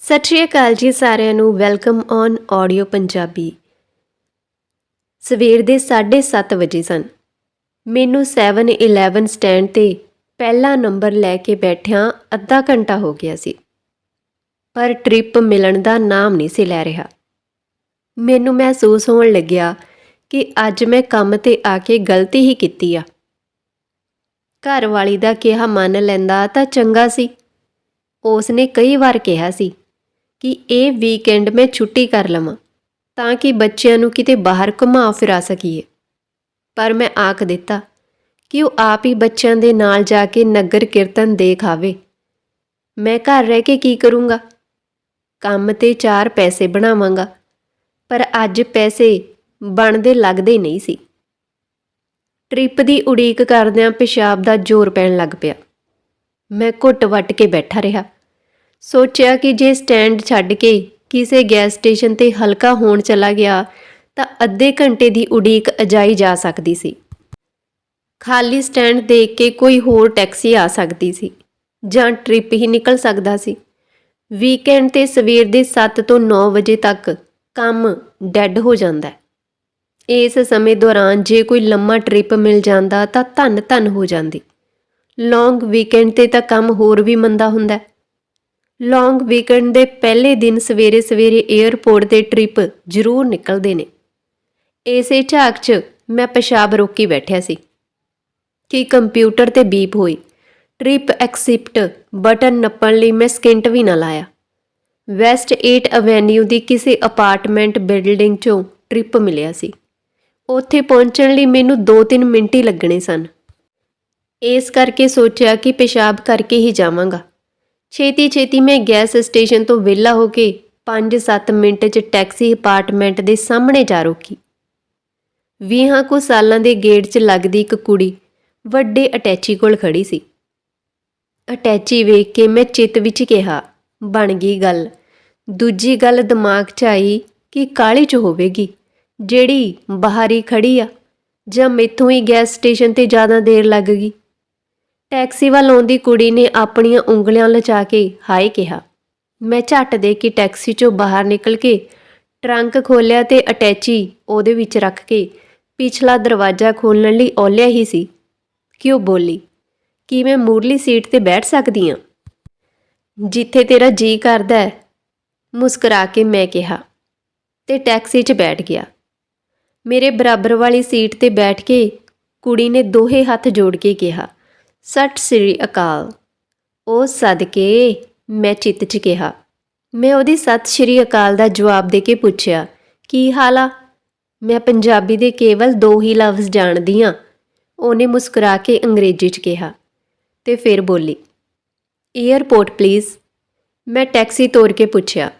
ਸਤਿ ਸ਼੍ਰੀ ਅਕਾਲ ਜੀ ਸਾਰਿਆਂ ਨੂੰ, ਵੈਲਕਮ ਔਨ ਆਡੀਓ ਪੰਜਾਬੀ। ਸਵੇਰ ਦੇ 7:30 ਵਜੇ ਸਨ। ਮੈਨੂੰ 7-11 ਸਟੈਂਡ ਤੇ ਪਹਿਲਾ ਨੰਬਰ ਲੈ ਕੇ ਬੈਠਿਆਂ ਅੱਧਾ ਘੰਟਾ ਹੋ ਗਿਆ ਸੀ। ਪਰ ਟ੍ਰਿਪ ਮਿਲਣ ਦਾ ਨਾਮ ਨਹੀਂ ਸੀ ਲੈ ਰਿਹਾ। ਮੈਨੂੰ ਮਹਿਸੂਸ ਹੋਣ ਲੱਗਿਆ ਕਿ ਅੱਜ ਮੈਂ ਕੰਮ ਤੇ ਆ ਕੇ ਗਲਤੀ ਹੀ ਕੀਤੀ ਆ। ਘਰ ਵਾਲੀ ਦਾ ਕਿਹਾ ਮੰਨ ਲੈਂਦਾ ਤਾਂ ਚੰਗਾ ਸੀ। ਉਸ ਨੇ ਕਈ ਵਾਰ ਕਿਹਾ ਸੀ ਕਿ ਇਹ ਵੀਕਐਂਡ ਮੈਂ ਛੁੱਟੀ ਕਰ ਲਵਾਂ ਤਾਂ ਕਿ ਬੱਚਿਆਂ ਨੂੰ ਕਿਤੇ ਬਾਹਰ ਘੁਮਾ ਫਿਰਾ ਸਕੀਏ। ਪਰ ਮੈਂ ਆਖ ਦਿੱਤਾ ਕਿ ਉਹ ਆਪ ਹੀ ਬੱਚਿਆਂ ਦੇ ਨਾਲ ਜਾ ਕੇ ਨਗਰ ਕੀਰਤਨ ਦੇਖ ਆਵੇ। ਮੈਂ ਘਰ ਰਹਿ ਕੇ ਕੀ ਕਰੂੰਗਾ? ਕੰਮ ਤੇ ਚਾਰ ਪੈਸੇ ਬਣਾਵਾਂਗਾ, ਪਰ ਅੱਜ ਪੈਸੇ ਬਣਦੇ ਲੱਗਦੇ ਨਹੀਂ ਸੀ। ਟ੍ਰਿਪ ਦੀ ਉਡੀਕ ਕਰਦਿਆਂ ਪਿਸ਼ਾਬ ਦਾ ਜ਼ੋਰ ਪੈਣ ਲੱਗ ਪਿਆ। ਮੈਂ ਘੁੱਟ ਵੱਟ ਕੇ ਬੈਠਾ ਰਿਹਾ। ਸੋਚਿਆ ਕਿ ਜੇ ਸਟੈਂਡ ਛੱਡ ਕੇ ਕਿਸੇ ਗੈਸ ਸਟੇਸ਼ਨ ਤੇ ਹਲਕਾ ਹੋਣ ਚਲਾ ਗਿਆ, ਤਾਂ ਅੱਧੇ ਘੰਟੇ ਦੀ ਉਡੀਕ ਅਜਾਈ ਜਾ ਸਕਦੀ ਸੀ। ਖਾਲੀ ਸਟੈਂਡ ਦੇਖ ਕੇ ਕੋਈ ਹੋਰ ਟੈਕਸੀ ਆ ਸਕਦੀ ਸੀ ਜਾਂ ਟ੍ਰਿਪ ਹੀ ਨਿਕਲ ਸਕਦਾ ਸੀ। ਵੀਕਐਂਡ ਤੇ ਸਵੇਰ ਦੇ 7 ਤੋਂ 9 ਵਜੇ ਤੱਕ ਕੰਮ ਡੈੱਡ ਹੋ ਜਾਂਦਾ ਹੈ। ਇਸ ਸਮੇਂ ਦੌਰਾਨ ਜੇ ਕੋਈ ਲੰਮਾ ਟ੍ਰਿਪ ਮਿਲ ਜਾਂਦਾ ਤਾਂ ਧੰਨ ਧੰਨ ਹੋ ਜਾਂਦੀ। ਲੌਂਗ ਵੀਕਐਂਡ ਤੇ ਤਾਂ ਕੰਮ ਹੋਰ ਵੀ ਮੰਦਾ ਹੁੰਦਾ ਹੈ। ਲੌਂਗ ਵੀਕਐਂਡ ਦੇ ਪਹਿਲੇ ਦਿਨ ਸਵੇਰੇ ਸਵੇਰੇ 에ਅਰਪੋਰਟ ਤੇ ਟ੍ਰਿਪ ਜ਼ਰੂਰ ਨਿਕਲਦੇ ਨੇ। ਇਸੇ ਝਾਕ 'ਚ ਮੈਂ ਪਿਸ਼ਾਬ ਰੋਕੀ ਬੈਠਿਆ ਸੀ ਕਿ ਕੰਪਿਊਟਰ ਤੇ ਬੀਪ ਹੋਈ। ਟ੍ਰਿਪ ਐਕਸੈਪਟ ਬਟਨ ਨੱਪਣ ਲਈ ਮੈਂ ਸਕਿੰਟ ਵੀ ਨਾ ਲਾਇਆ। ਵੈਸਟ 8 ਐਵੇਨਿਊ ਦੀ ਕਿਸੇ ਅਪਾਰਟਮੈਂਟ ਬਿਲਡਿੰਗ 'ਚੋਂ ਟ੍ਰਿਪ ਮਿਲਿਆ ਸੀ। ਉੱਥੇ ਪਹੁੰਚਣ ਲਈ ਮੈਨੂੰ 2-3 ਮਿੰਟ ਹੀ ਲੱਗਣੇ ਸਨ। ਇਸ ਕਰਕੇ ਸੋਚਿਆ ਕਿ ਪਿਸ਼ਾਬ ਕਰਕੇ ਹੀ ਜਾਵਾਂਗਾ। ਛੇਤੀ ਛੇਤੀ ਮੈਂ ਗੈਸ ਸਟੇਸ਼ਨ ਤੋਂ ਵਿਹਲਾ ਹੋ ਕੇ 5-7 ਮਿੰਟ 'ਚ ਟੈਕਸੀ ਅਪਾਰਟਮੈਂਟ ਦੇ ਸਾਹਮਣੇ ਜਾ ਰੁਕੀ। ਵੀਹਾਂ ਕੁ ਸਾਲਾਂ ਦੇ ਗੇਟ 'ਚ ਲੱਗਦੀ ਇੱਕ ਕੁੜੀ ਵੱਡੇ ਅਟੈਚੀ ਕੋਲ ਖੜੀ ਸੀ। ਅਟੈਚੀ ਵੇਖ ਕੇ ਮੈਂ ਚਿੱਤ ਵਿੱਚ ਕਿਹਾ, ਬਣ ਗਈ ਗੱਲ। ਦੂਜੀ ਗੱਲ ਦਿਮਾਗ 'ਚ ਆਈ ਕਿ ਕਾਲੀ 'ਚ ਹੋਵੇਗੀ, ਜਿਹੜੀ ਬਾਹਰੀ ਖੜੀ ਆ, ਜਾਂ ਮੈਥੋਂ ਹੀ ਗੈਸ ਸਟੇਸ਼ਨ ਤੇ ਜ਼ਿਆਦਾ ਦੇਰ ਲੱਗ ਗਈ। ਟੈਕਸੀ ਵੱਲ ਆਉਂਦੀ ਕੁੜੀ ਨੇ ਆਪਣੀਆਂ ਉਂਗਲੀਆਂ ਲਚਾ ਕੇ ਹਾਏ ਕਿਹਾ। ਮੈਂ ਝੱਟ ਦੇ ਕੇ ਟੈਕਸੀ 'ਚੋਂ ਬਾਹਰ ਨਿਕਲ ਕੇ ਟਰੰਕ ਖੋਲ੍ਹਿਆ ਤੇ ਅਟੈਚੀ ਉਹਦੇ ਵਿੱਚ ਰੱਖ ਕੇ ਪਿਛਲਾ ਦਰਵਾਜ਼ਾ ਖੋਲ੍ਹਣ ਲਈ ਔਲਿਆ ਹੀ ਸੀ। ਕਿ ਉਹ ਬੋਲੀ? ਕੀ ਮੈਂ ਮੂਰਲੀ ਸੀਟ ਤੇ ਬੈਠ ਸਕਦੀ ਹਾਂ ਜਿੱਥੇ ਤੇਰਾ ਜੀ ਕਰਦਾ ਹੈ, ਮੁਸਕਰਾ ਕੇ ਮੈਂ ਕਿਹਾ ਤੇ ਟੈਕਸੀ 'ਚ ਬੈਠ ਗਿਆ। ਮੇਰੇ ਬਰਾਬਰ ਵਾਲੀ ਸੀਟ ਤੇ ਬੈਠ ਕੇ ਕੁੜੀ ਨੇ ਦੋਹੇ ਹੱਥ ਜੋੜ ਕੇ ਕਿਹਾ ਸਤਿ ਸ੍ਰੀ ਅਕਾਲ। ਉਹ ਸਦਕੇ ਮੈਂ ਚਿੱਤ 'ਚ ਕਿਹਾ। ਮੈਂ ਉਹਦੀ ਸਤਿ ਸ੍ਰੀ ਅਕਾਲ ਦਾ ਜਵਾਬ ਦੇ ਕੇ ਪੁੱਛਿਆ, ਕੀ ਹਾਲ ਆ? ਮੈਂ ਪੰਜਾਬੀ ਦੇ ਕੇਵਲ ਦੋ ਹੀ ਲਫ਼ਜ਼ ਜਾਣਦੀ ਆ ਉਹਨੇ ਮੁਸਕਰਾ ਕੇ ਅੰਗਰੇਜ਼ੀ 'ਚ ਕਿਹਾ ਤੇ ਫਿਰ ਬੋਲੀ ਏਅਰਪੋਰਟ ਪਲੀਜ਼ ਮੈਂ ਟੈਕਸੀ ਤੋਰ ਕੇ ਪੁੱਛਿਆ,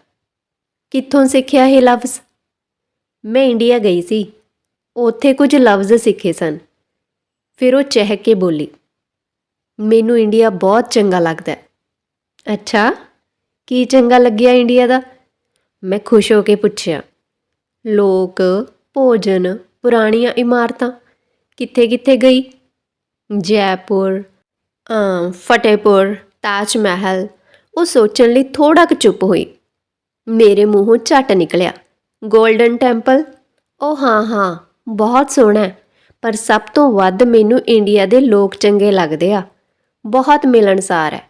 ਕਿੱਥੋਂ ਸਿੱਖਿਆ ਇਹ ਲਫ਼ਜ਼? ਮੈਂ ਇੰਡੀਆ ਗਈ ਸੀ, ਉੱਥੇ ਕੁਝ ਲਫ਼ਜ਼ ਸਿੱਖੇ ਸਨ। ਫਿਰ ਉਹ ਚਹਿਕ ਕੇ ਬੋਲੀ ਮੈਨੂੰ ਇੰਡੀਆ ਬਹੁਤ ਚੰਗਾ ਲੱਗਦਾ ਹੈ। ਅੱਛਾ, ਕੀ ਚੰਗਾ ਲੱਗਿਆ ਇੰਡੀਆ ਦਾ? ਮੈਂ ਖੁਸ਼ ਹੋ ਕੇ ਪੁੱਛਿਆ। ਲੋਕ, ਭੋਜਨ, ਪੁਰਾਣੀਆਂ ਇਮਾਰਤਾਂ ਕਿੱਥੇ ਕਿੱਥੇ ਗਈ? ਜੈਪੁਰ ਫਤਿਹਪੁਰ ਤਾਜ ਮਹਿਲ ਉਹ ਸੋਚਣ ਲਈ ਥੋੜਾ ਕੁ ਚੁੱਪ ਹੋਈ। ਮੇਰੇ ਮੂੰਹੋਂ ਝੱਟ ਨਿਕਲਿਆ 골ਡਨ ਟੈਂਪਲ? ਉਹ ਹਾਂ ਹਾਂ, ਬਹੁਤ ਸੋਹਣਾ ਪਰ ਸਭ ਤੋਂ ਵੱਧ ਮੈਨੂੰ ਇੰਡੀਆ ਦੇ ਲੋਕ ਚੰਗੇ ਲੱਗਦੇ ਆ। ਬਹੁਤ ਮਿਲਣਸਾਰ ਹੈ।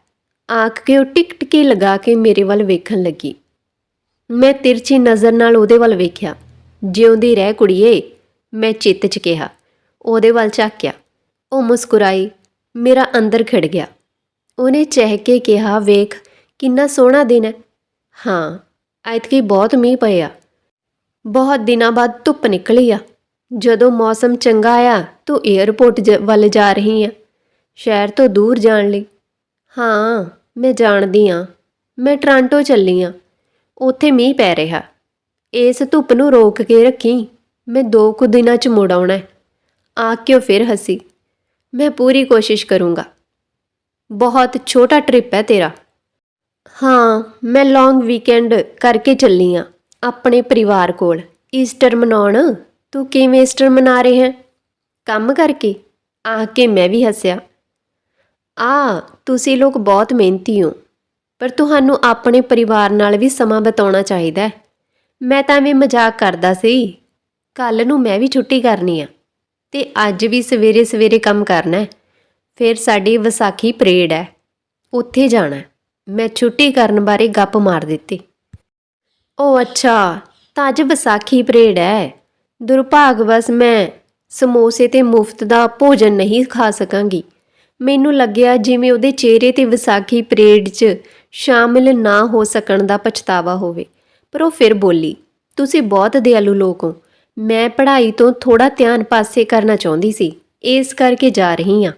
ਆਖ ਕੇ ਉਹ ਟਿਕ ਟਿਕੀ ਲਗਾ ਕੇ ਮੇਰੇ ਵੱਲ ਵੇਖਣ ਲੱਗੀ। ਮੈਂ ਤਿਰਛੀ ਨਜ਼ਰ ਨਾਲ ਉਹਦੇ ਵੱਲ ਵੇਖਿਆ। ਜਿਉਂਦੀ ਰਹਿ ਕੁੜੀਏ, ਮੈਂ ਚਿੱਤ 'ਚ ਕਿਹਾ। ਉਹਦੇ ਵੱਲ ਝਾਕਿਆ। ਉਹ ਮੁਸਕਰਾਈ, ਮੇਰਾ ਅੰਦਰ ਖਿੜ ਗਿਆ। ਉਹਨੇ ਚਹਿ ਕੇ ਕਿਹਾ, ਵੇਖ, ਕਿੰਨਾ ਸੋਹਣਾ ਦਿਨ ਹੈ। ਹਾਂ, ਐਤਕੀ ਬਹੁਤ ਮੀਂਹ ਪਿਆ ਬਹੁਤ ਦਿਨਾਂ ਬਾਅਦ ਧੁੱਪ ਨਿਕਲੀ ਆ। ਜਦੋਂ ਮੌਸਮ ਚੰਗਾ ਆ ਤੂੰ 에ਅਰਪੋਰਟ ਜ- ਵੱਲ ਜਾ ਰਹੀ ਆ। ਸ਼ਹਿਰ ਤੋਂ ਦੂਰ ਜਾਣ ਲਈ। ਹਾਂ, ਮੈਂ ਜਾਣਦੀ ਆ ਮੈਂ ਟ੍ਰਾਂਟੋ ਚੱਲੀ ਆ ਉੱਥੇ ਮੀਂਹ ਪੈ ਰਿਹਾ। ਇਸ ਧੁੱਪ ਨੂੰ ਰੋਕ ਕੇ ਰੱਖੀ। ਮੈਂ ਦੋ ਕੁ ਦਿਨਾਂ ਚ ਮੁੜ ਆਉਣਾ ਆ ਕੇ ਉਹ ਫਿਰ ਹਸੀ? ਮੈਂ ਪੂਰੀ ਕੋਸ਼ਿਸ਼ ਕਰੂੰਗਾ। ਬਹੁਤ ਛੋਟਾ ਟ੍ਰਿਪ ਹੈ ਤੇਰਾ। ਹਾਂ, ਮੈਂ ਲੌਂਗ ਵੀਕਐਂਡ ਕਰਕੇ ਚੱਲੀ ਆ ਆਪਣੇ ਪਰਿਵਾਰ ਕੋਲ। ਈਸਟਰ ਮਨਾਉਣ? ਤੂੰ ਕਿਵੇਂ ਈਸਟਰ ਮਨਾ ਰਹੇ ਹੈ? ਕੰਮ ਕਰਕੇ? ਆ ਕੇ ਮੈਂ ਵੀ ਹੱਸਿਆ। ਆ ਤੁਸੀਂ ਲੋਕ ਬਹੁਤ ਮਿਹਨਤੀ ਹੋ, ਪਰ ਤੁਹਾਨੂੰ ਆਪਣੇ ਪਰਿਵਾਰ ਨਾਲ ਵੀ ਸਮਾਂ ਬਿਤਾਉਣਾ ਚਾਹੀਦਾ ਹੈ। ਮੈਂ ਤਾਂ ਐਵੇਂ ਮਜ਼ਾਕ ਕਰਦਾ ਸੀ ਕੱਲ ਨੂੰ ਮੈਂ ਵੀ ਛੁੱਟੀ ਕਰਨੀ ਆ, ਤੇ ਅੱਜ ਵੀ ਸਵੇਰੇ ਸਵੇਰੇ ਕੰਮ ਕਰਨਾ ਹੈ, ਫਿਰ ਸਾਡੀ ਵਿਸਾਖੀ ਪਰੇਡ ਹੈ, ਉੱਥੇ ਜਾਣਾ ਹੈ। ਮੈਂ ਛੁੱਟੀ ਕਰਨ ਬਾਰੇ ਗੱਪ ਮਾਰ ਦਿੱਤੀ। ਉਹ ਅੱਛਾ, ਤਾਂ ਅੱਜ ਵਿਸਾਖੀ ਪਰੇਡ ਹੈ, ਦੁਰਭਾਗਵਸ ਮੈਂ ਸਮੋਸੇ ਤੇ ਮੁਫਤ ਦਾ ਭੋਜਨ ਨਹੀਂ ਖਾ ਸਕਾਂਗੀ। ਮੈਨੂੰ ਲੱਗਿਆ ਜਿਵੇਂ ਉਹਦੇ ਚਿਹਰੇ ਤੇ ਵਿਸਾਖੀ ਪਰੇਡ 'ਚ ਸ਼ਾਮਿਲ ਨਾ ਹੋ ਸਕਣ ਦਾ ਪਛਤਾਵਾ ਹੋਵੇ। ਪਰ ਉਹ ਫਿਰ ਬੋਲੀ, ਤੁਸੀਂ ਬਹੁਤ ਦਿਆਲੂ ਲੋਕ ਹੋ। ਮੈਂ ਪੜ੍ਹਾਈ ਤੋਂ ਥੋੜਾ ਧਿਆਨ ਪਾਸੇ ਕਰਨਾ ਚਾਹੁੰਦੀ ਸੀ। ਇਸ ਕਰਕੇ ਜਾ ਰਹੀ ਹਾਂ।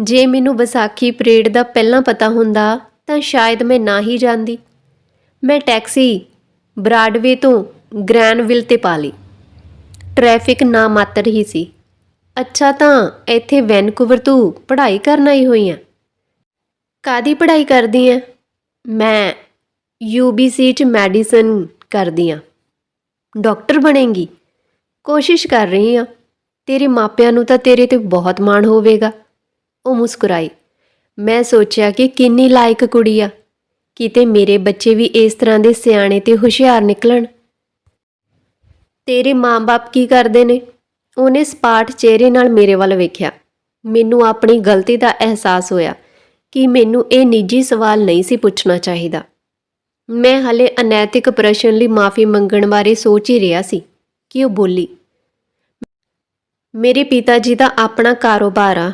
ਜੇ ਮੈਨੂੰ ਵਿਸਾਖੀ ਪਰੇਡ ਦਾ ਪਹਿਲਾਂ ਪਤਾ ਹੁੰਦਾ ਤਾਂ ਸ਼ਾਇਦ ਮੈਂ ਨਾ ਹੀ ਜਾਂਦੀ। ਮੈਂ ਟੈਕਸੀ ਬਰਾਡਵੇ ਤੋਂ ਗ੍ਰੈਨਵਿਲ ਤੇ ਪਾ ਲਈ। ਟ੍ਰੈਫਿਕ ਨਾ ਮਾਤਰ ਹੀ ਸੀ। ਅੱਛਾ ਤਾਂ ਇੱਥੇ ਵੈਨਕੂਵਰ ਤੂੰ ਪੜ੍ਹਾਈ ਕਰਨ ਆਈ ਹੋਈ ਆ। ਕਾਦੀ ਪੜ੍ਹਾਈ ਕਰਦੀ ਆ? ਮੈਂ ਯੂਬੀਸੀ ਚ ਮੈਡੀਸਨ ਕਰਦੀ ਆ। ਡਾਕਟਰ ਬਣੇਗੀ। ਕੋਸ਼ਿਸ਼ ਕਰ ਰਹੀ ਆ। ਤੇਰੇ ਮਾਪਿਆਂ ਨੂੰ ਤਾਂ ਤੇਰੇ ਤੇ ਬਹੁਤ ਮਾਣ ਹੋਵੇਗਾ। ਉਹ ਮੁਸਕਰਾਈ। ਮੈਂ ਸੋਚਿਆ ਕਿ ਕਿੰਨੀ ਲਾਇਕ ਕੁੜੀ ਆ। ਕਿਤੇ ਮੇਰੇ ਬੱਚੇ ਵੀ ਇਸ ਤਰ੍ਹਾਂ ਦੇ ਸਿਆਣੇ ਤੇ ਹੁਸ਼ਿਆਰ ਨਿਕਲਣ। ਤੇਰੇ ਮਾਂ-ਬਾਪ ਕੀ ਕਰਦੇ ਨੇ? ਉਹਨੇ ਸਪਾਟ ਚਿਹਰੇ ਨਾਲ ਮੇਰੇ ਵੱਲ ਵੇਖਿਆ। ਮੈਨੂੰ ਆਪਣੀ ਗਲਤੀ ਦਾ ਅਹਿਸਾਸ ਹੋਇਆ ਕਿ ਮੈਨੂੰ ਇਹ ਨਿੱਜੀ ਸਵਾਲ ਨਹੀਂ ਸੀ ਪੁੱਛਣਾ ਚਾਹੀਦਾ। ਮੈਂ ਹਲੇ ਅਨੈਤਿਕ ਪ੍ਰਸ਼ਨ ਲਈ ਮਾਫੀ ਮੰਗਣ ਬਾਰੇ ਸੋਚ ਹੀ ਰਿਹਾ ਸੀ ਕਿ ਉਹ ਬੋਲੀ, ਮੇਰੇ ਪਿਤਾ ਜੀ ਦਾ ਆਪਣਾ ਕਾਰੋਬਾਰ ਆ।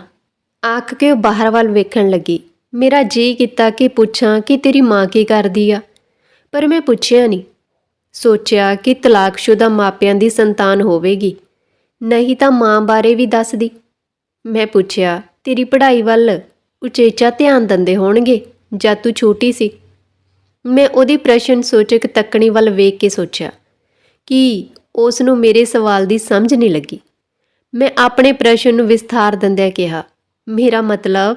ਆਖ ਕੇ ਉਹ ਬਾਹਰ ਵੱਲ ਵੇਖਣ ਲੱਗੀ। ਮੇਰਾ ਜੀ ਕੀਤਾ ਕਿ ਪੁੱਛਾਂ ਕਿ ਤੇਰੀ ਮਾਂ ਕੀ ਕਰਦੀ ਆ? ਪਰ ਮੈਂ ਪੁੱਛਿਆ ਨਹੀਂ। ਸੋਚਿਆ ਕਿ ਤਲਾਕਸ਼ੁਦਾ ਮਾਪਿਆਂ ਦੀ ਸੰਤਾਨ ਹੋਵੇਗੀ। ਨਹੀਂ ਤਾਂ ਮਾਂ ਬਾਰੇ ਵੀ ਦੱਸਦੀ। ਮੈਂ ਪੁੱਛਿਆ, ਤੇਰੀ ਪੜ੍ਹਾਈ ਵੱਲ ਉਚੇਚਾ ਧਿਆਨ ਦਿੰਦੇ ਹੋਣਗੇ ਜਦ ਤੂੰ ਛੋਟੀ ਸੀ? ਮੈਂ ਉਹਦੀ ਪ੍ਰਸ਼ਨ ਸੋਚਕ ਤੱਕਣੀ ਵੱਲ ਵੇਖ ਕੇ ਸੋਚਿਆ ਕਿ ਉਸ ਨੂੰ ਮੇਰੇ ਸਵਾਲ ਦੀ ਸਮਝ ਨਹੀਂ ਲੱਗੀ। ਮੈਂ ਆਪਣੇ ਪ੍ਰਸ਼ਨ ਨੂੰ ਵਿਸਥਾਰ ਦਿੰਦਿਆਂ ਕਿਹਾ, ਮੇਰਾ ਮਤਲਬ,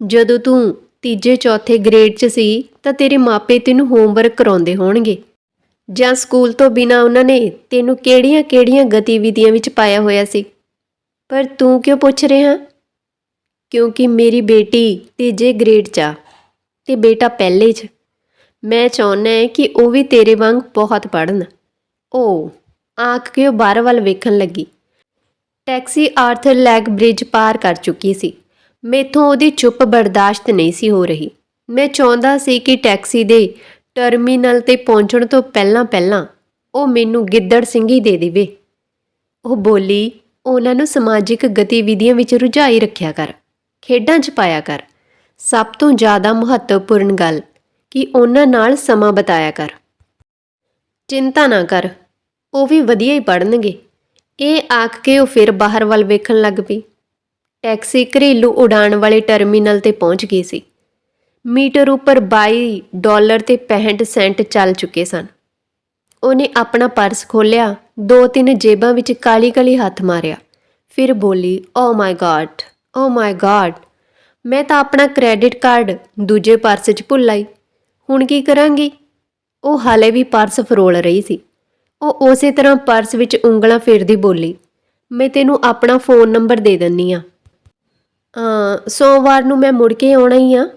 ਜਦੋਂ ਤੂੰ ਤੀਜੇ, ਚੌਥੇ ਗ੍ਰੇਡ 'ਚ ਸੀ ਤਾਂ ਤੇਰੇ ਮਾਪੇ ਤੈਨੂੰ ਹੋਮਵਰਕ ਕਰਾਉਂਦੇ ਹੋਣਗੇ। ਜਾਂ ਸਕੂਲ ਤੋਂ ਬਿਨਾ ਉਹਨਾਂ ਨੇ ਤੈਨੂੰ ਕਿਹੜੀਆਂ-ਕਿਹੜੀਆਂ ਗਤੀਵਿਧੀਆਂ ਵਿੱਚ ਪਾਇਆ ਹੋਇਆ ਸੀ? ਪਰ ਤੂੰ ਕਿਉਂ ਪੁੱਛ ਰਿਹਾ? ਕਿਉਂਕਿ ਮੇਰੀ ਬੇਟੀ ਤੀਜੇ ਗ੍ਰੇਡ 'ਚ ਆ ਤੇ ਬੇਟਾ ਪਹਿਲੇ 'ਚ। ਮੈਂ ਚਾਹੁੰਦਾ ਹੈ ਕਿ ਉਹ ਵੀ ਤੇਰੇ ਵਾਂਗ ਬਹੁਤ ਪੜ੍ਹਨ। ਉਹ ਆਖ ਕੇ ਉਹ ਬਾਹਰ ਵੱਲ ਵੇਖਣ ਲੱਗੀ। ਟੈਕਸੀ ਆਰਥਰ ਲੈਗ ਬ੍ਰਿਜ ਪਾਰ ਕਰ ਚੁੱਕੀ ਸੀ। ਮੈਥੋਂ ਉਹਦੀ ਚੁੱਪ ਬਰਦਾਸ਼ਤ ਨਹੀਂ ਸੀ ਹੋ ਰਹੀ। ਮੈਂ ਚਾਹੁੰਦਾ ਸੀ ਕਿ ਟੈਕਸੀ ਦੇ ਟਰਮੀਨਲ ਤੇ ਪਹੁੰਚਣ ਤੋਂ ਪਹਿਲਾਂ ਪਹਿਲਾਂ ਉਹ ਮੈਨੂੰ ਗਿੱਦੜ ਸਿੰਘੀ ਦੇ ਦੇਵੇ। ਉਹ ਬੋਲੀ, ਉਹਨਾਂ ਨੂੰ ਸਮਾਜਿਕ ਗਤੀਵਿਧੀਆਂ ਵਿੱਚ ਰੁਝਾਈ ਰੱਖਿਆ ਕਰ, ਖੇਡਾਂ 'ਚ ਪਾਇਆ ਕਰ। ਸਭ ਤੋਂ ਜ਼ਿਆਦਾ ਮਹੱਤਵਪੂਰਨ ਗੱਲ, ਕਿ ਉਹਨਾਂ ਨਾਲ ਸਮਾਂ ਬਿਤਾਇਆ ਕਰ। ਚਿੰਤਾ ਨਾ ਕਰ, ਉਹ ਵੀ ਵਧੀਆ ਹੀ ਪੜਨਗੇ ਇਹ ਆਖ ਕੇ ਉਹ ਫਿਰ ਬਾਹਰ ਵੱਲ ਵੇਖਣ ਲੱਗ ਪਈ। ਟੈਕਸੀ ਘਰੇਲੂ ਉਡਾਣ ਵਾਲੇ ਟਰਮੀਨਲ ਤੇ ਪਹੁੰਚ ਗਈ ਸੀ। ਮੀਟਰ ਉੱਪਰ 22 ਡਾਲਰ ਤੇ 65 ਸੈਂਟ ਚੱਲ ਚੁੱਕੇ ਸਨ। ਉਹਨੇ ਆਪਣਾ ਪਰਸ ਖੋਲ੍ਹਿਆ, ਦੋ ਤਿੰਨ ਜੇਬਾਂ ਵਿੱਚ ਕਾਲੀ-ਕਾਲੀ ਹੱਥ ਮਾਰਿਆ। ਫਿਰ ਬੋਲੀ ਓ ਮਾਈ ਗॉड ਓ ਮਾਈ ਗॉड ਮੈਂ ਤਾਂ ਆਪਣਾ ਕ੍ਰੈਡਿਟ ਕਾਰਡ ਦੂਜੇ ਪਰਸ 'ਚ ਭੁੱਲ ਆਈ। ਹੁਣ ਕੀ ਕਰਾਂਗੀ? ਉਹ ਹਾਲੇ ਵੀ ਪਰਸ ਫਰੋਲ ਰਹੀ ਸੀ। ਉਹ ਉਸੇ ਤਰ੍ਹਾਂ ਪਰਸ ਵਿੱਚ ਉਂਗਲਾਂ ਫੇਰਦੀ ਬੋਲੀ, ਮੈਂ ਤੈਨੂੰ ਆਪਣਾ ਫੋਨ ਨੰਬਰ ਦੇ ਦਿੰਨੀ ਆ। ਸੋਮਵਾਰ ਨੂੰ ਮੈਂ ਮੁੜ ਕੇ ਆਉਣਾ ਹੀ ਆ।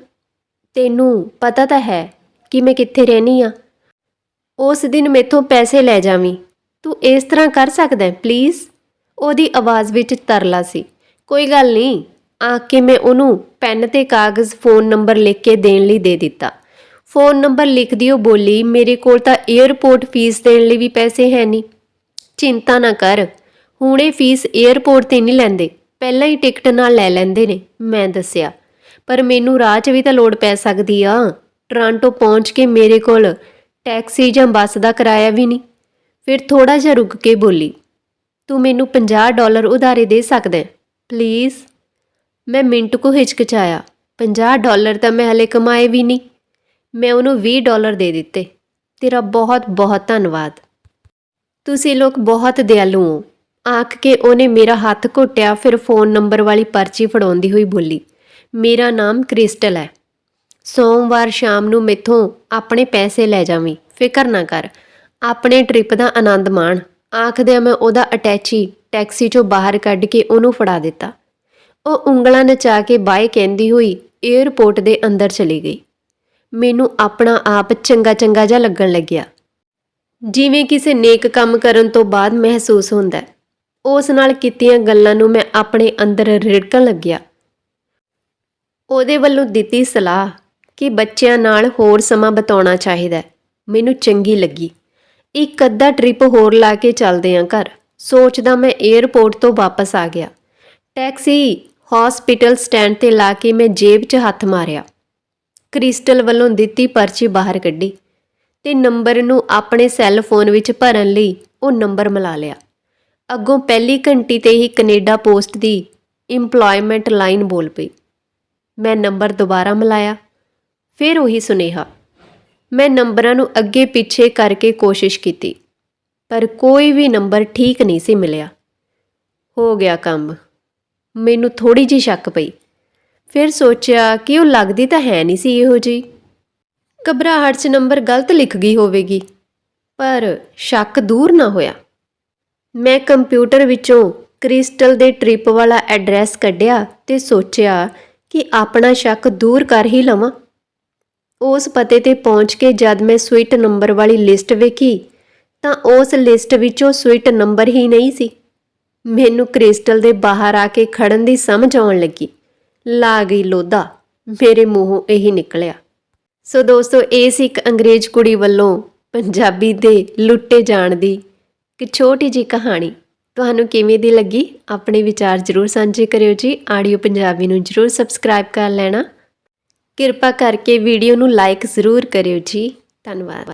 ਤੈਨੂੰ ਪਤਾ ਤਾਂ ਹੈ ਕਿ ਮੈਂ ਕਿੱਥੇ ਰਹਿਣੀ ਆ। ਉਸ ਦਿਨ ਮੇਥੋਂ ਪੈਸੇ ਲੈ ਜਾਵੀਂ। ਤੂੰ ਇਸ ਤਰ੍ਹਾਂ ਕਰ ਸਕਦਾ ਹੈ ਪਲੀਜ਼ ਉਹਦੀ ਆਵਾਜ਼ ਵਿੱਚ ਤਰਲਾ ਸੀ। ਕੋਈ ਗੱਲ ਨਹੀਂ, ਆ ਕੇ ਮੈਂ ਉਹਨੂੰ ਪੈਨ ਤੇ ਕਾਗਜ਼, ਫੋਨ ਨੰਬਰ ਲਿਖ ਕੇ ਦੇਣ ਲਈ ਦੇ ਦਿੱਤਾ। ਫੋਨ ਨੰਬਰ ਲਿਖ ਦਿਓ ਬੋਲੀ, ਮੇਰੇ ਕੋਲ ਤਾਂ 에ਅਰਪੋਰਟ ਫੀਸ ਦੇਣ ਲਈ ਵੀ ਪੈਸੇ ਹੈ ਨਹੀਂ। ਚਿੰਤਾ ਨਾ ਕਰ। ਹੁਣੇ ਫੀਸ 에ਅਰਪੋਰਟ ਤੇ ਨਹੀਂ ਲੈਂਦੇ। ਪਹਿਲਾਂ ਹੀ ਟਿਕਟ ਨਾਲ ਲੈ ਲੈਂਦੇ ਨੇ, ਮੈਂ ਦੱਸਿਆ। ਪਰ ਮੈਨੂੰ ਰਾਹ 'ਚ ਵੀ ਤਾਂ ਲੋੜ ਪੈ ਸਕਦੀ ਆ। ਟੋਰਾਂਟੋ ਪਹੁੰਚ ਕੇ ਮੇਰੇ ਕੋਲ ਟੈਕਸੀ ਜਾਂ ਬੱਸ ਦਾ ਕਿਰਾਇਆ ਵੀ ਨਹੀਂ। ਫਿਰ ਥੋੜਾ ਜਿਹਾ ਰੁਕ ਕੇ ਬੋਲੀ, ਤੂੰ ਮੈਨੂੰ 50 ਡਾਲਰ ਉਧਾਰੇ ਦੇ ਸਕਦਾ ਪਲੀਜ਼? ਮੈਂ ਮਿੰਟ ਕੋ ਹਿਚਕਚਾਇਆ 50 ਡਾਲਰ ਤਾਂ ਮੈਂ ਹਲੇ ਕਮਾਏ ਵੀ ਨਹੀਂ। ਮੈਂ ਉਹਨੂੰ 20 ਡਾਲਰ ਦੇ ਦਿੱਤੇ। ਤੇਰਾ ਬਹੁਤ ਬਹੁਤ ਧੰਨਵਾਦ। ਤੁਸੀਂ ਲੋਕ ਬਹੁਤ ਦਿਆਲੂ ਹੋ। ਆਖ ਕੇ ਉਹਨੇ ਮੇਰਾ ਹੱਥ ਘੋਟਿਆ, ਫਿਰ ਫੋਨ ਨੰਬਰ ਵਾਲੀ ਪਰਚੀ ਫੜਾਉਂਦੀ ਹੋਈ ਬੋਲੀ ਮੇਰਾ ਨਾਮ ਕ੍ਰਿਸਟਲ ਹੈ। ਸੋਮਵਾਰ ਸ਼ਾਮ ਨੂੰ ਮੈਥੋਂ ਆਪਣੇ ਪੈਸੇ ਲੈ ਜਾਵੀਂ। ਫਿਕਰ ਨਾ ਕਰ, ਆਪਣੇ ਟ੍ਰਿਪ ਦਾ ਆਨੰਦ ਮਾਣ। ਆਖਦਿਆਂ ਮੈਂ ਉਹਦਾ ਅਟੈਚੀ ਟੈਕਸੀ 'ਚੋਂ ਬਾਹਰ ਕੱਢ ਕੇ ਉਹਨੂੰ ਫੜਾ ਦਿੱਤਾ। ਉਹ ਉਂਗਲਾਂ ਨਚਾ ਕੇ ਬਾਏ ਕਹਿੰਦੀ ਹੋਈ 에ਅਰਪੋਰਟ ਦੇ ਅੰਦਰ ਚਲੀ ਗਈ। ਮੈਨੂੰ ਆਪਣਾ ਆਪ ਚੰਗਾ ਚੰਗਾ ਜਿਹਾ ਲੱਗਣ ਲੱਗਿਆ। ਜਿਵੇਂ ਕਿਸੇ ਨੇਕ ਕੰਮ ਕਰਨ ਤੋਂ ਬਾਅਦ ਮਹਿਸੂਸ ਹੁੰਦਾ ਉਸ ਨਾਲ ਕੀਤੀਆਂ ਗੱਲਾਂ ਨੂੰ ਮੈਂ ਆਪਣੇ ਅੰਦਰ ਰਿੜਕਣ ਲੱਗਿਆ। ਉਹਦੇ ਵੱਲੋਂ ਦਿੱਤੀ ਸਲਾਹ ਕਿ ਬੱਚਿਆਂ ਨਾਲ ਹੋਰ ਸਮਾਂ ਬਿਤਾਉਣਾ ਚਾਹੀਦਾ ਮੈਨੂੰ ਚੰਗੀ ਲੱਗੀ। ਇੱਕ ਅੱਧਾ ਟ੍ਰਿਪ ਹੋਰ ਲਾ ਕੇ ਚੱਲਦੇ ਆਂ ਘਰ। ਸੋਚਦਾ ਮੈਂ 에ਅਰਪੋਰਟ ਤੋਂ ਵਾਪਸ ਆ ਗਿਆ। ਟੈਕਸੀ ਹਸਪੀਟਲ ਸਟੈਂਡ ਤੇ ਲਾ ਕੇ ਮੈਂ ਜੇਬ 'ਚ ਹੱਥ ਮਾਰਿਆ। ਕ੍ਰਿਸਟਲ ਵੱਲੋਂ ਦਿੱਤੀ ਪਰਚੀ ਬਾਹਰ ਕੱਢੀ ਤੇ ਨੰਬਰ ਨੂੰ ਆਪਣੇ ਸੈੱਲ ਫੋਨ ਵਿੱਚ ਭਰਨ ਲਈ ਉਹ ਨੰਬਰ ਮਿਲਾ ਲਿਆ। ਅੱਗੋਂ ਪਹਿਲੀ ਘੰਟੀ ਤੇ ਹੀ ਕੈਨੇਡਾ ਪੋਸਟ ਦੀ EMPLOYMENT ਲਾਈਨ ਬੋਲ ਪਈ। ਮੈਂ ਨੰਬਰ ਦੁਬਾਰਾ ਮਿਲਾਇਆ। ਫਿਰ ਉਹੀ ਸੁਨੇਹਾ। ਮੈਂ ਨੰਬਰਾਂ ਨੂੰ ਅੱਗੇ ਪਿੱਛੇ ਕਰਕੇ ਕੋਸ਼ਿਸ਼ ਕੀਤੀ, ਪਰ ਕੋਈ ਵੀ ਨੰਬਰ ਠੀਕ ਨਹੀਂ ਸੀ ਮਿਲਿਆ। ਹੋ ਗਿਆ ਕੰਮ। ਮੈਨੂੰ ਥੋੜੀ ਜਿਹੀ ਸ਼ੱਕ ਪਈ। ਫਿਰ ਸੋਚਿਆ ਕਿ ਉਹ ਲੱਗਦੀ ਤਾਂ ਹੈ ਨਹੀਂ ਸੀ ਇਹੋ ਜੀ ਘਬਰਾਹਟ 'ਚ ਨੰਬਰ ਗਲਤ ਲਿਖ ਗਈ ਹੋਵੇਗੀ, ਪਰ ਸ਼ੱਕ ਦੂਰ ਨਾ ਹੋਇਆ। ਮੈਂ ਕੰਪਿਊਟਰ ਵਿੱਚੋਂ ਕ੍ਰਿਸਟਲ ਦੇ ਟ੍ਰਿਪ ਵਾਲਾ ਐਡਰੈਸ ਕੱਢਿਆ ਤੇ ਸੋਚਿਆ ਕਿ ਆਪਣਾ ਸ਼ੱਕ ਦੂਰ ਕਰ ਹੀ ਲਵਾਂ। ਉਸ ਪਤੇ ਤੇ ਪਹੁੰਚ ਕੇ ਜਦ ਮੈਂ ਸਵੀਟ ਨੰਬਰ ਵਾਲੀ ਲਿਸਟ ਵੇਖੀ, ਤਾਂ ਉਸ ਲਿਸਟ ਵਿੱਚੋਂ ਸਵੀਟ ਨੰਬਰ ਹੀ ਨਹੀਂ ਸੀ। ਮੈਨੂੰ ਕ੍ਰਿਸਟਲ ਦੇ ਬਾਹਰ ਆ ਕੇ ਖੜਨ ਦੀ ਸਮਝ ਆਉਣ ਲੱਗੀ। ਲਾ ਗਈ ਲੋਦਾ ਮੇਰੇ ਮੂੰਹੋਂ ਇਹੀ ਨਿਕਲਿਆ। ਸੋ ਦੋਸਤੋ, ਇਹ ਸੀ ਇੱਕ ਅੰਗਰੇਜ਼ ਕੁੜੀ ਵੱਲੋਂ ਪੰਜਾਬੀ ਦੇ ਲੁੱਟੇ ਜਾਣ ਦੀ ਇੱਕ ਛੋਟੀ ਜੀ ਕਹਾਣੀ। ਤੁਹਾਨੂੰ ਕਿਵੇਂ ਦੀ ਲੱਗੀ? ਆਪਣੇ ਵਿਚਾਰ ਜਰੂਰ ਸਾਂਝੇ ਕਰਿਓ ਜੀ। ਆਡੀਓ ਪੰਜਾਬੀ ਨੂੰ ਜਰੂਰ ਸਬਸਕ੍ਰਾਈਬ ਕਰ ਲੈਣਾ। ਕਿਰਪਾ ਕਰਕੇ ਵੀਡੀਓ ਨੂੰ ਲਾਈਕ ਜ਼ਰੂਰ ਕਰਿਓ ਜੀ। ਧੰਨਵਾਦ।